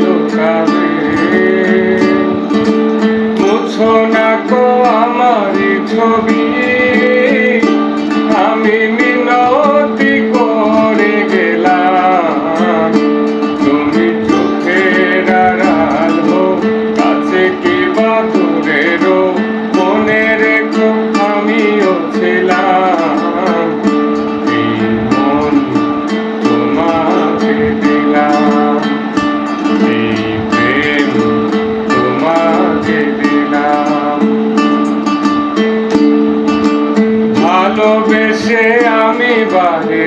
লুকাবে মুছো না কো ছবি। ভালোবেসে আমি বারে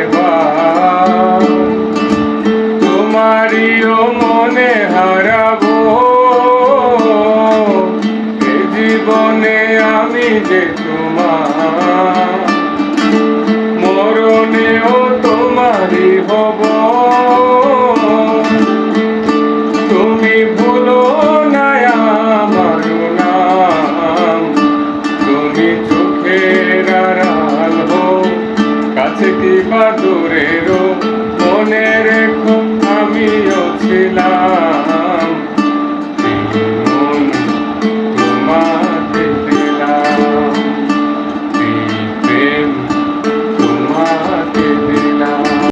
তোমারিও মনে হারাবো। জীবনে আমি যে তোমার আছে কি বা